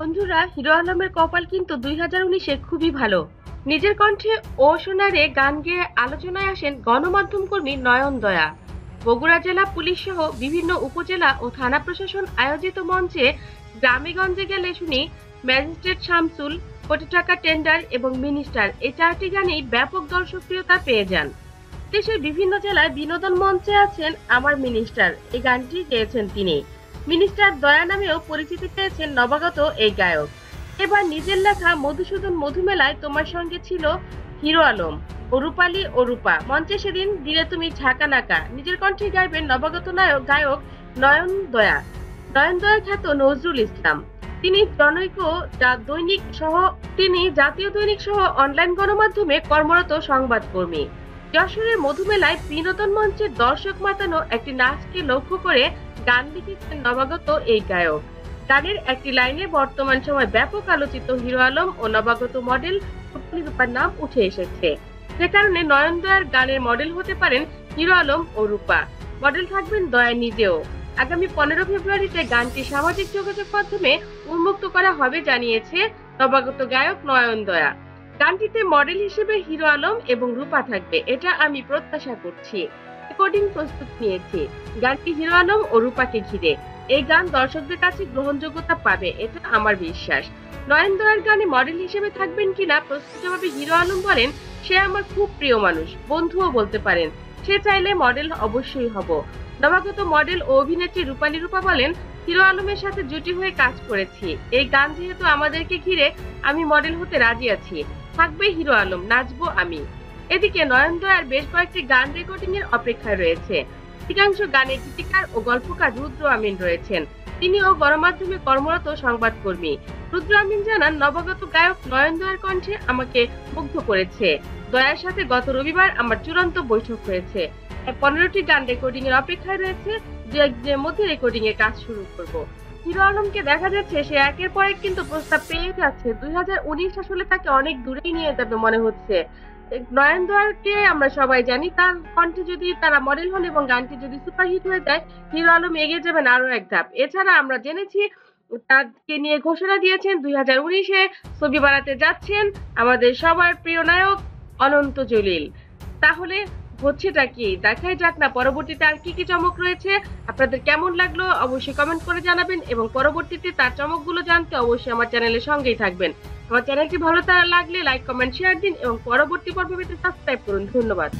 বন্ধুরা, হিরো আলমের কপাল কিন্তু দুই হাজার উনিশে খুবই ভালো। নিজের কণ্ঠে ও সোনারে গান গেয়ে আলোচনায় আসেন গণমাধ্যম কর্মী নয়ন দয়া। বগুড়া জেলা পুলিশ সহ বিভিন্ন উপজেলা ও থানা প্রশাসন আয়োজিত মঞ্চে গ্রামেগঞ্জে গেলে শুনি ম্যাজিস্ট্রেট শামসুল, কোটি টাকা টেন্ডার এবং মিনিস্টার। এই চারটি গানেই ব্যাপক দর্শকপ্রিয়তা পেয়ে যান। দেশের বিভিন্ন জেলায় বিনোদন মঞ্চে আছেন আমার মিনিস্টার। এই গানটি গেয়েছেন তিনি। মিনিস্টার দয়া নামেও পরিচিতি পেয়েছেন নবাগত এই গায়ক। এবার নিজের লেখা মধুসূদন মধুমেলায় তোমার সঙ্গে ছিল হিরো আলম ও রূপালী ও রূপা। মঞ্চে সেদিন দিলে তুমি ঝাঁকা নাকা। নিজের কণ্ঠে গাইবেন নবাগত নায়ক গায়ক নয়ন দয়া। নয়ন দয়া খ্যাত নজরুল ইসলাম। তিনি জনৈক যা- দৈনিক সহ তিনি জাতীয় দৈনিক সহ অনলাইন গণমাধ্যমে কর্মরত সংবাদকর্মী। যশোরের মধুমেলায় বিনোদন মঞ্চের দর্শক মাতানো একটি নাচকে লক্ষ্য করে গান লিখেছেন নবাগত এই গায়ক। গানের একটি লাইনে বর্তমান সময় ব্যাপক আলোচিত হিরো আলম ও নবাগত মডেল রূপার নাম উঠে এসেছে। যে কারণে নয়ন দয়ার গানের মডেল হতে পারেন হিরো আলম ও রূপা। মডেল থাকবেন দয়া নিজেও। আগামী পনেরো ফেব্রুয়ারিতে গানটি সামাজিক যোগাযোগ মাধ্যমে উন্মুক্ত করা হবে, জানিয়েছে নবাগত গায়ক নয়ন দয়া গানটিতে মডেল হিসেবে হিরো আলম এবং রূপা থাকবে, এটা আমি প্রত্যাশা করছি। রেকর্ডিং প্রস্তুত নিয়েছি। গানটি হিরো আলম ও রূপাকে ঘিরে। এই গান দর্শকদের কাছে গ্রহণযোগ্যতা পাবে, এটা আমার বিশ্বাস। নয়ন দয়ার গানে মডেল হিসেবে থাকবেন কিনা জবাবে হিরো আলম বলেন, সে আমার খুব প্রিয় মানুষ, বন্ধুও বলতে পারেন। সে চাইলে মডেল অবশ্যই হব। নবাগত মডেল ও অভিনেত্রী রূপালী রূপা বলেন, হিরো আলমের সাথে জুটি হয়ে কাজ করেছি। এই গান যেহেতু আমাদেরকে ঘিরে আমি মডেল হতে রাজি আছি। থাকবে হিরো আলম, নাচবো আমি। এদিকে নয়ন দয়ার বেশ কয়েকটি গান রেকর্ডিং এর অপেক্ষায় রয়েছে। অধিকাংশ গানের গীতিকার ও গল্পকার রুদ্র আমিন রয়েছেন। তিনিও গণমাধ্যমে কর্মরত সংবাদকর্মী। রুদ্র আমিন জানান, নবাগত গায়ক নয়ন দয়ার কণ্ঠে আমাকে মুগ্ধ করেছে। দয়ার সাথে গত রবিবার আমার চূড়ান্ত বৈঠক হয়েছে। পনেরোটি গান রেকর্ডিং এর অপেক্ষায় রয়েছে। একদিনের মধ্যে রেকর্ডিং এর কাজ শুরু করব। হিরো আলমকে দেখা যাচ্ছে, সে একের পর এক কিন্তু প্রস্তাব পেয়ে যাচ্ছে। দুই হাজার উনিশ আসলে তাকে অনেক দূরেই নিয়ে যাবে মনে হচ্ছে। নয়নদুয়ারকে আমরা সবাই জানি, তার কণ্ঠে যদি তারা মডেল হন এবং গানটি যদি সুপারহিট হয়ে যায়, হিরো আলম এগিয়ে যাবেন আরও এক ধাপ। এছাড়া আমরা জেনেছি, তাকে নিয়ে ঘোষণা দিয়েছেন, দুই হাজার উনিশে ছবি বানাতে যাচ্ছেন আমাদের সবার প্রিয় নায়ক অনন্ত জলিল। তাহলে হচ্ছেটা কি? দেখাই যাক না, পরবর্তীতে আর কি কি চমক রয়েছে? আপনাদের কেমন লাগল অবশ্যই কমেন্ট করে জানাবেন এবং পরবর্তীতে তার চমকগুলো জানতে অবশ্যই আমার চ্যানেলের সঙ্গেই থাকবেন। আমার চ্যানেলটি ভালো লাগলে লাইক কমেন্ট শেয়ার দিন এবং পরবর্তী পর্ব পেতে সাবস্ক্রাইব করুন। ধন্যবাদ।